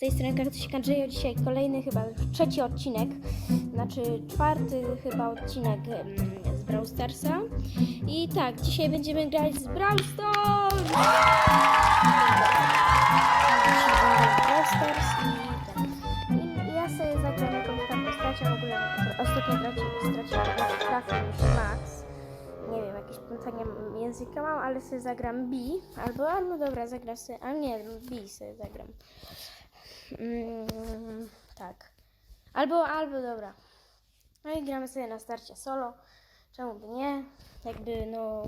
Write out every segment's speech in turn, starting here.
tej strony Kaktusik Andrzejo. Dzisiaj kolejny, chyba trzeci odcinek, znaczy czwarty chyba odcinek z Brawl Starsa. I tak, dzisiaj będziemy grać z Brawl Stars! Brawl Stars i tak. I ja sobie zagram jakąś tam postacią, w ogóle ostatnio traci- straciłam trafił już Max. Nie wiem, jakieś plątanie języka mam, ale sobie zagram B. Albo, a no dobra, zagram sobie, a nie, B sobie zagram. Mm, tak. Albo, albo dobra. No i gramy sobie na starcie solo. Czemu by nie? Jakby no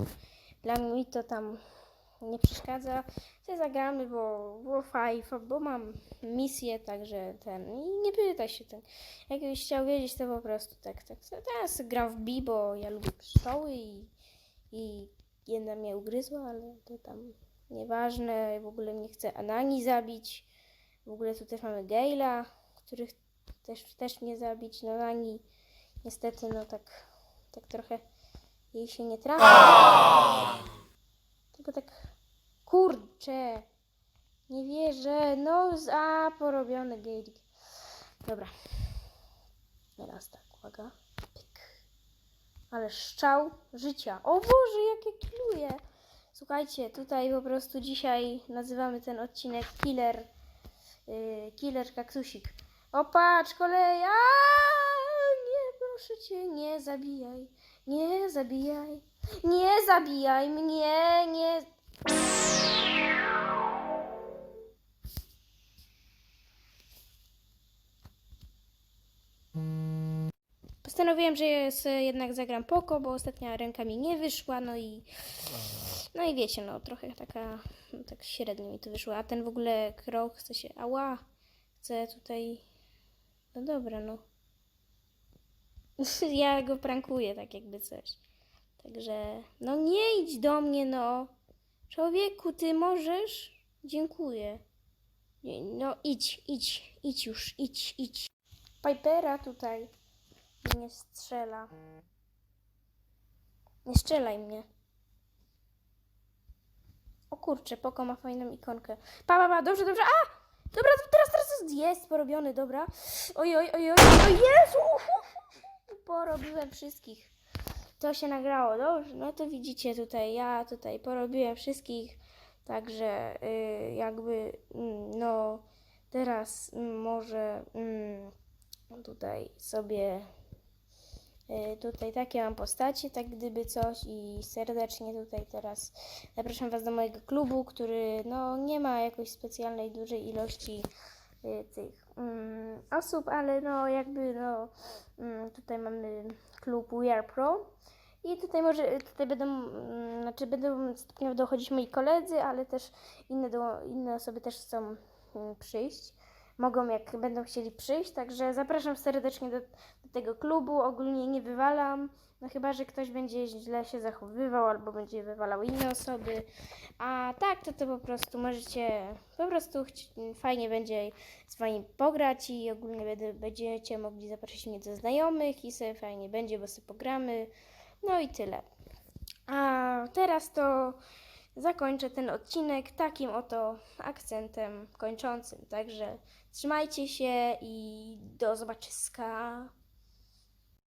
dla mnie to tam nie przeszkadza. Sobie zagramy, bo było five, bo mam misję, także ten. I nie pytaj się ten. Jakbyś chciał wiedzieć, to po prostu tak, tak. Teraz gram w B, bo ja lubię pszczoły i, i jedna mnie ugryzła, ale to tam nieważne. W ogóle mnie chce Anani zabić. W ogóle tu też mamy Gale'a, których też, też mnie zabić. No Nani niestety no tak, tak trochę jej się nie trafi. Tylko tak kurczę. Nie wierzę. No z a porobiony Gale. Dobra. Teraz tak, uwaga. Pyk. Ale szczał życia. O Boże, jak ja kiluję. Słuchajcie, tutaj po prostu dzisiaj nazywamy ten odcinek Killer yy, Killer Kaktusik. O patrz, kolej! Aaa! Nie, proszę cię, nie zabijaj. Nie zabijaj. Nie zabijaj mnie, nie... Postanowiłem, że sobie jednak zagram poko, bo ostatnia ręka mi nie wyszła, no i no i wiecie, no trochę taka, no, tak średnio mi to wyszło, a ten w ogóle krok chce się, ała, chce tutaj, no dobra, no. Ja go prankuję, tak jakby coś. Także, no nie idź do mnie, no. Człowieku, ty możesz? Dziękuję. No idź, idź, idź już, idź, idź. Pipera tutaj nie strzela. Nie strzelaj mnie. O kurczę, Poko ma fajną ikonkę. Pa, pa, pa, dobrze, dobrze. A! Dobra, teraz, teraz jest porobiony, dobra. Oj, oj, oj, oj, o Jezu! Porobiłem wszystkich. To się nagrało, dobrze. No to widzicie tutaj, ja tutaj porobiłem wszystkich. Także y, jakby, mm, no, teraz mm, może mm, tutaj sobie Tutaj takie mam postacie, tak gdyby coś i serdecznie tutaj teraz zapraszam Was do mojego klubu, który no nie ma jakoś specjalnej dużej ilości y, tych mm, osób, ale no jakby no mm, tutaj mamy klub We Are Pro i tutaj może tutaj będą, mm, znaczy będą stopniowo dochodzić moi koledzy, ale też inne, do, inne osoby też chcą mm, przyjść mogą jak będą chcieli przyjść, także zapraszam serdecznie do, do tego klubu. Ogólnie nie wywalam, no chyba, że ktoś będzie źle się zachowywał albo będzie wywalał inne osoby. A tak, to to po prostu możecie, po prostu fajnie będzie z wami pograć i ogólnie będziecie mogli zaprosić mnie do znajomych i sobie fajnie będzie, bo sobie pogramy. No i tyle. A teraz to zakończę ten odcinek takim oto akcentem kończącym. Także trzymajcie się i do zobaczyska.